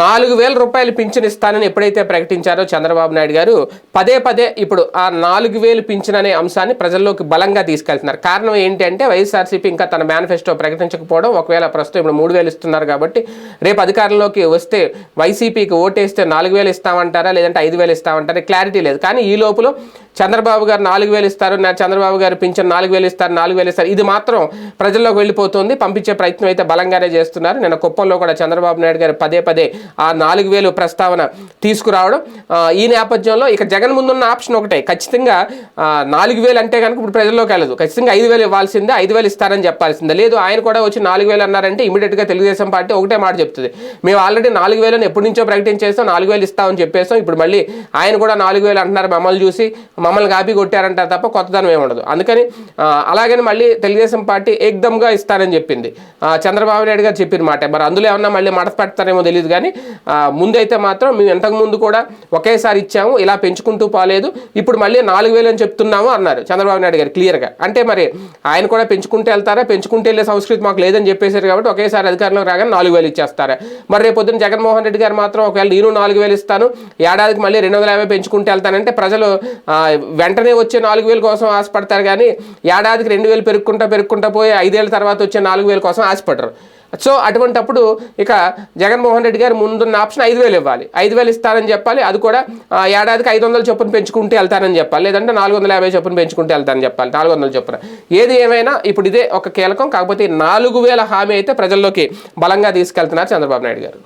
నాలుగు వేల రూపాయలు పింఛన్ ఇస్తానని ఎప్పుడైతే ప్రకటించారో చంద్రబాబు నాయుడు గారు పదే పదే ఇప్పుడు ఆ నాలుగు వేలు పింఛన్ అనే అంశాన్ని ప్రజల్లోకి బలంగా తీసుకెళ్తున్నారు. కారణం ఏంటంటే వైఎస్ఆర్సీపీ ఇంకా తన మేనిఫెస్టో ప్రకటించకపోవడం ఒకవేళ ప్రస్తుతం ఇప్పుడు మూడు వేలు ఇస్తున్నారు కాబట్టి రేపు అధికారంలోకి వస్తే వైసీపీకి ఓటేస్తే నాలుగు వేలు ఇస్తామంటారా లేదంటే ఐదు వేలు ఇస్తామంటారా క్లారిటీ లేదు. కానీ ఈ లోపల చంద్రబాబు గారు నాలుగు వేలు ఇస్తారు నా చంద్రబాబు గారు పింఛన్ నాలుగు వేలు ఇస్తారు నాలుగు వేలు ఇస్తారు. ఇది మాత్రం ప్రజల్లోకి వెళ్ళిపోతుంది పంపించే ప్రయత్నం అయితే బలంగానే చేస్తున్నారు. నేను కుప్పంలో కూడా చంద్రబాబు నాయుడు గారు పదే పదే ఆ నాలుగు వేలు ప్రస్తావన తీసుకురావడం. ఈ నేపథ్యంలో ఇక జగన్ ముందున్న ఆప్షన్ ఒకటే. ఖచ్చితంగా నాలుగు వేలు అంటే కనుక ఇప్పుడు ప్రజల్లోకి వెళ్ళదు. ఖచ్చితంగా ఐదు వేలు ఇవ్వాల్సిందే ఐదు వేలు ఇస్తారని చెప్పాల్సిందే. లేదు ఆయన కూడా వచ్చి నాలుగు వేలు అన్నారంటే ఇమీడియట్గా తెలుగుదేశం పార్టీ ఒకటే మాట చెప్తుంది. మేము ఆల్రెడీ నాలుగు వేలను ఎప్పటి నుంచో ప్రకటించేస్తాం నాలుగు వేలు ఇస్తామని చెప్పేస్తాం ఇప్పుడు మళ్ళీ ఆయన కూడా నాలుగు వేలు అంటున్నారు మమ్మల్ని చూసి మమ్మల్ని కాపీ కొట్టారంటారు తప్ప కొత్తదనం ఏమి ఉండదు. అందుకని అలాగని మళ్ళీ తెలుగుదేశం పార్టీ ఏకదమ్గా ఇస్తానని చెప్పింది. చంద్రబాబు నాయుడు గారు చెప్పిన మాట. మరి అందులో ఏమన్నా మళ్ళీ మడత పెడతారేమో తెలియదు కానీ కానీ ముందైతే మాత్రం మేము ఇంతకు ముందు కూడా ఒకేసారి ఇచ్చాము ఇలా పెంచుకుంటూ పోలేదు. ఇప్పుడు మళ్ళీ నాలుగు వేలు అని చెప్తున్నాము అన్నారు చంద్రబాబు నాయుడు గారు క్లియర్గా. అంటే మరి ఆయన కూడా పెంచుకుంటూ వెళ్తారా? పెంచుకుంటూ వెళ్ళే సంస్కృతి మాకు లేదని చెప్పేశారు కాబట్టి ఒకేసారి అధికారంలో రాగానే నాలుగు వేలు ఇచ్చేస్తారా? మరి రేపు పొద్దున్న జగన్మోహన్ రెడ్డి గారు మాత్రం ఒకవేళ నేను నాలుగు వేలు ఇస్తాను ఏడాదికి మళ్ళీ రెండు వందల యాభై పెంచుకుంటూ వెళ్తానంటే ప్రజలు వెంటనే వచ్చే నాలుగు వేల కోసం ఆశపడతారు కానీ ఏడాదికి రెండు వేలు పెరుక్కుంటా పెరుక్కుంటా పోయి ఐదేళ్ళ తర్వాత వచ్చే నాలుగు వేల కోసం ఆశపడరు. సో అటువంటప్పుడు ఇక జగన్మోహన్ రెడ్డి గారు ముందున్న ఆప్షన్ ఐదు వేలు ఇవ్వాలి. ఐదు వేలు ఇస్తారని చెప్పాలి. అది కూడా ఏడాదికి ఐదు వందల చొప్పున పెంచుకుంటూ వెళ్తానని చెప్పాలి. లేదంటే నాలుగు వందల యాభై చొప్పున పెంచుకుంటూ వెళ్తానని చెప్పాలి. నాలుగు వందల చొప్పున. ఏది ఏమైనా ఇప్పుడు ఇదే ఒక కీలకం. కాకపోతే నాలుగు వేల హామీ అయితే ప్రజల్లోకి బలంగా తీసుకెళ్తున్నారు చంద్రబాబు నాయుడు గారు.